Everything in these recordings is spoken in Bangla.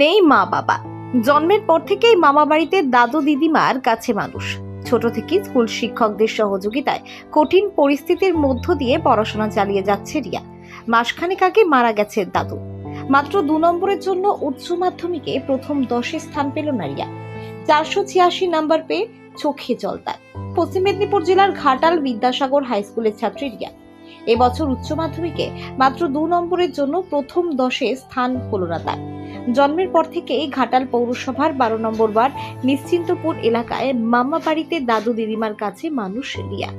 নেই মা বাবা। জন্মের পর থেকেই মামা বাড়িতে দাদু দিদিমার কাছে মানুষ। ছোট থেকে স্কুল শিক্ষকদের সহযোগিতায় কঠিন পরিস্থিতির মধ্য দিয়ে পড়াশোনা চালিয়ে যাচ্ছে রিয়া। মাসখানেক আগে মারা গেছে দাদু। মাত্র দু নম্বরের জন্য উচ্চ মাধ্যমিকে প্রথম দশে স্থান পেল না রিয়া। চারশো ছিয়াশি নাম্বার পেয়ে চোখে জল তার। পশ্চিম মেদিনীপুর জেলার ঘাটাল বিদ্যাসাগর হাই স্কুলের ছাত্রী রিয়া। এবছর উচ্চ মাধ্যমিকে মাত্র দু নম্বরের জন্য প্রথম দশে স্থান হলো না তার। জন্মের পর থেকেই ঘাটাল পৌরসভার বারো নম্বর ওয়ার্ড নিশ্চিন্তপুর এলাকায় মামা বাড়িতে দাদু দিদিমার কাছে মানুষ রিয়া।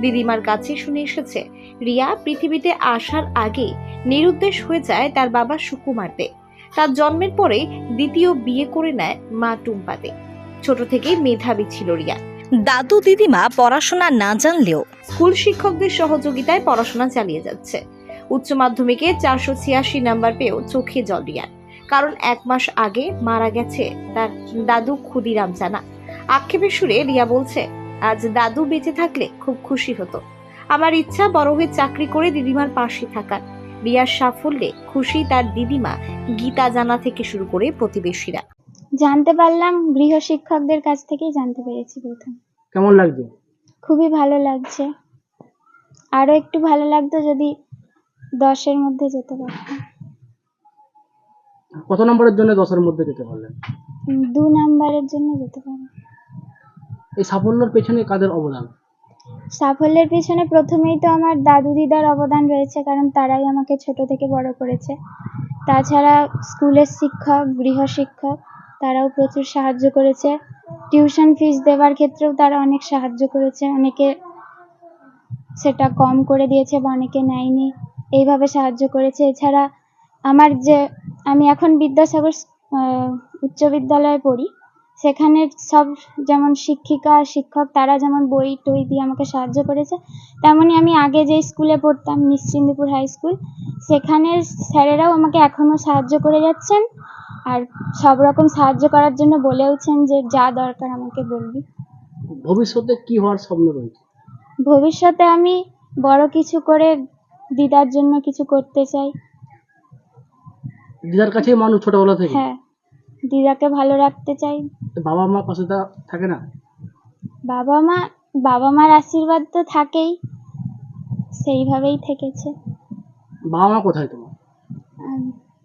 দিদিমার কাছে শুনে এসেছে, রিয়া, পৃথিবীতে আসার আগে নিরুদ্দেশ হয়ে যায় তার বাবা সুকুমার দে তার জন্মের পরেই দ্বিতীয় বিয়ে করে নেয় মা টুম্পাতে। ছোট থেকেই মেধাবী ছিল রিয়া। দাদু দিদিমা পড়াশোনা না জানলেও স্কুল শিক্ষকদের সহযোগিতায় পড়াশোনা চালিয়ে যাচ্ছে। উচ্চ মাধ্যমিকে চারশো ছিয়াশি নাম্বার পেয়েও চোখে জল রিয়ার। কারণ এক মাস আগে মারা গেছে তার দাদু ক্ষুদিরাম জানা। আক্ষেপের সুরে রিয়া বলছে আজ দাদু বেঁচে থাকলে খুব খুশি হতো। আমার ইচ্ছা বড় হয়ে চাকরি করে দিদিমার পাশে থাকার। রিয়ার সাফল্যে খুশি তার দিদিমা গীতা জানা থেকে শুরু করে প্রতিবেশীরা। জানতে পারলাম গৃহ শিক্ষকদের কাছ থেকেই জানতে পেরেছি প্রথম। কেমন লাগছে? খুবই ভালো লাগছে। আরও একটু ভালো লাগতো যদি দশের মধ্যে যেতে পারতাম। কত নম্বরের জন্য দশের মধ্যে যেতে পারলেন? দু নাম্বারের জন্য যেতে পারি এই সাফল্যের পেছনে কাদের অবদান? সাফল্যের পিছনে প্রথমেই তো আমার দাদু দিদার অবদান রয়েছে কারণ তারাই আমাকে ছোট থেকে বড় করেছে। তাছাড়া স্কুলের শিক্ষক গৃহ শিক্ষক তারাও প্রচুর সাহায্য করেছে। টিউশন ফিস দেওয়ার ক্ষেত্রেও তারা অনেক সাহায্য করেছে। অনেকে সেটা কম করে দিয়েছে বা অনেকে নেয়নি। এইভাবে সাহায্য করেছে। এছাড়া আমার যে আমি এখন বিদ্যাসাগর উচ্চ বিদ্যালয়ে পড়ি। সেখানে সব যেমন শিক্ষিকা শিক্ষক তারা যেমন বই টই দিয়ে আমাকে সাহায্য করেছে তেমনি আমি আগে যে স্কুলে পড়তাম নিশ্চিন্দিপুর হাই স্কুল সেখানের স্যারেরাও আমাকে এখনও সাহায্য করে যাচ্ছেন। আর সব রকম সাহায্য করার জন্য বলেওছেন যে যা দরকার আমাকে বলবি। ভবিষ্যতে কি হওয়ার স্বপ্ন রয়েছে? ভবিষ্যতে আমি বড় কিছু করে দিদার জন্য কিছু করতে চাই। দিদার কাছেই মানুষ ছোটবেলা থেকে? হ্যাঁ দিদাকে ভালো রাখতে চাই। বাবা মা পাশে তা থাকে না? বাবা মা বাবা মার আশীর্বাদ তো থাকেই সেইভাবেই থেকেছে। বাবা মা কোথায় তোমার?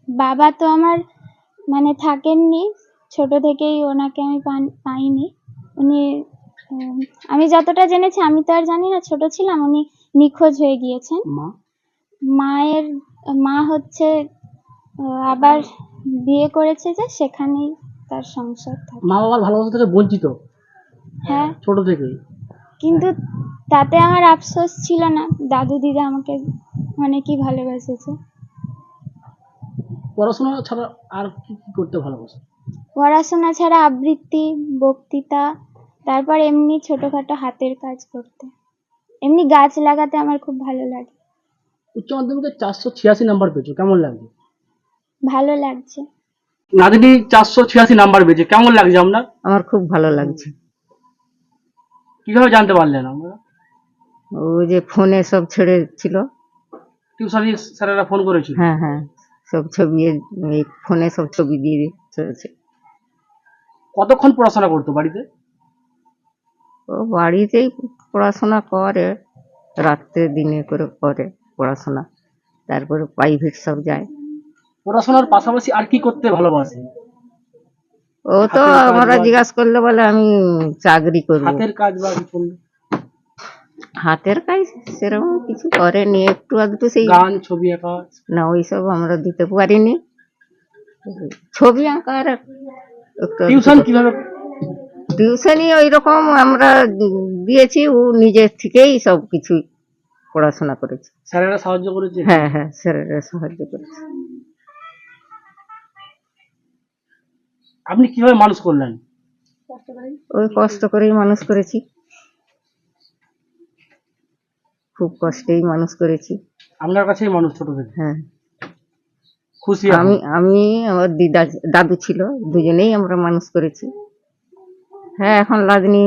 বাবা তো আমার মানে থাকেননি ছোট থেকেই ওনাকে আমি পাইনি। উনি আমি যতটা জেনেছি আমি তো আর জানি না ছোট ছিলাম উনি নিখোঁজ হয়ে গিয়েছেন। মা? মায়ের মা হচ্ছে আবার বিয়ে করেছে যে সেখানেই তার সংসার থাকে। মা বাবার ভালোবাসা থেকে বঞ্চিত। হ্যাঁ। ছোট থেকেই। কিন্তু তাতে আমার আফসোস ছিল না। দাদু দিদা আমাকে অনেকই ভালোবেসেছে। পড়াশোনা ছাড়া আর কি কি করতে ভালোবাসে? পড়াশোনা ছাড়া আবৃত্তি বক্তৃতা তারপর এমনি ছোটখাটো হাতের কাজ করতে। এমনি গাছ লাগাতে আমার খুব ভালো লাগে। উচ্চ মাধ্যমিকে চারশো ছিয়াশি নাম্বার পেয়েছ। কেমন লাগছে ভালো লাগছে। নাদিনী চারশো ছিয়াশি নাম্বার পেয়েছে। কেমন লাগছে আপনার? আমার খুব ভালো লাগছে। কীভাবে জানতে পারলেন আমরা ওই যে ফোনে সব ছেড়েছিল টিউশনি স্যারেরা ফোন করেছিল? হ্যাঁ হ্যাঁ। সব ছবি এই ফোনে সব ছবি দিয়ে দিচ্ছে কতক্ষণ পড়াশোনা করতো বাড়িতে? ও বাড়িতেই পড়াশোনা করে রাত্রে দিনে করে করে পড়াশোনা। তারপরে প্রাইভেট সব যায়। পড়াশোনার পাশাপাশি আর কি করতে ভালোবাসে? ও তো আমরা জিজ্ঞাসা করলে বলে আমি চাকরি করব। হাতের কাজ বা কিছু হাতের কাজ সেরকম কিছু করেনি একটু আধটু সেই গান ছবি আঁকা? না ওইসব আমরা দিতে পারিনি। ছবি আঁকার টিউশন কীভাবে? টিউশনই ওই রকম আমরা দিয়েছি ও নিজের থেকেই সব কিছু পড়াশোনা করেছে। স্যারেরা সাহায্য করেছে? হ্যাঁ হ্যাঁ স্যারেরা সাহায্য করেছে। আপনি কীভাবে মানুষ করলেন? ওই কষ্ট করেই মানুষ করেছি। খুব কষ্টেই মানুষ করেছি। আপনার কাছেই মানুষ ছোট থেকে? হ্যাঁ। খুশি আমি আমি আমি আমার দিদা দাদু ছিল দুজনেই আমরা মানুষ করেছি। হ্যাঁ এখন লাদনি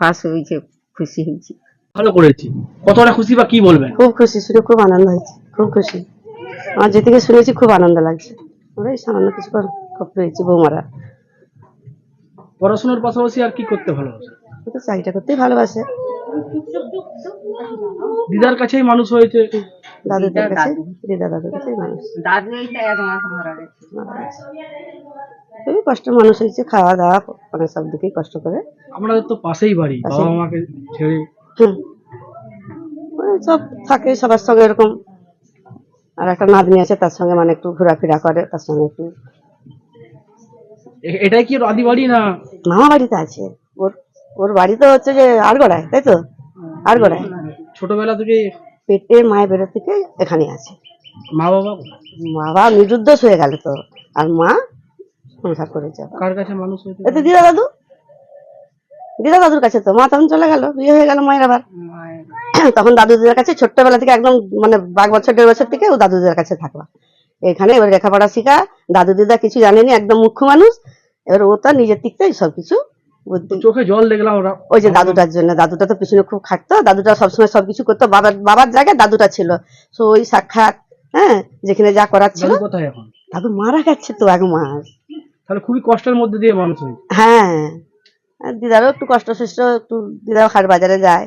ফাঁস হয়েছে খুশি হয়েছি। ভালো করেছি। কতটা খুশি বা কি বলবেন? খুব খুশি শুনে খুব আনন্দ হয়েছে খুব খুশি। আমার যেদিকে শুনেছি খুব আনন্দ লাগছে। ওরাই সামান্য কিছু করো বৌমারা। পড়াশোনার পাশাপাশি আর কি করতে ভালোবাসে? ও তো চাকরিটা করতেই ভালোবাসে। দিদার কাছেই মানুষ হয়েছে দাদুদের কাছে দিদা দাদুর কাছে মানুষ। দাদু এইটা এক মাস মারা গেছে খুবই কষ্ট মানুষ হয়েছে খাওয়া দাওয়া মানে সব দিকেই কষ্ট করে। আমাদের তো পাশেই বাড়ি বাবা মাকে ছেড়ে। হুম। ওই সব থাকে সবার সঙ্গে এরকম। আর একটা নাতনি আছে তার সঙ্গে মানে একটু ঘোরাফেরা করে তার সঙ্গে একটু এটাই কি আদি বাড়ি না? মামা বাড়িতে আছে। ওর ওর বাড়ি তো হচ্ছে যে আরগড়ায় তাই তো? আরগড়ায়। ছোটবেলা থেকে পেটে মায়ের বেরো থেকে এখানে আছে। মা বাবা? মা বাবা নিরুদ্ধ হয়ে গেল তো। আর মা সংসার করেছে কার কাছে মানুষ হয়েছে? এতে দিদা দাদু দিদা দাদুর কাছে তো। মা তখন চলে গেল বিয়ে হয়ে গেল মায়ের আবার। তখন দাদু দিদার কাছে ছোট্টবেলা থেকে একদম মানে বাঘ বছর দেড় বছর থেকে ও দাদু দিদার কাছে থাকবা এখানে এবার লেখাপড়া শিখা। দাদু দিদা কিছু জানেনি একদম মুখ্য মানুষ। এবার ও তার নিজের দিক থেকে সবকিছু চোখে জল দেখলাম ওরা। ওই যে দাদুটার জন্য দাদুটা তো পিছনে খুব খাটতো। দাদুটা সবসময় সবকিছু করতো। বাবার বাবার জায়গায় দাদুটা ছিল। তো ওই সাক্ষাৎ হ্যাঁ যেখানে যা করার ছিল। দাদু কোথায় এখন? দাদু মারা গেছে তো এক মাস তাহলে খুবই কষ্টের মধ্যে দিয়ে মানুষ হ্যাঁ। দিদারও একটু কষ্ট সৃষ্ট একটু দিদাও হাট বাজারে যায়।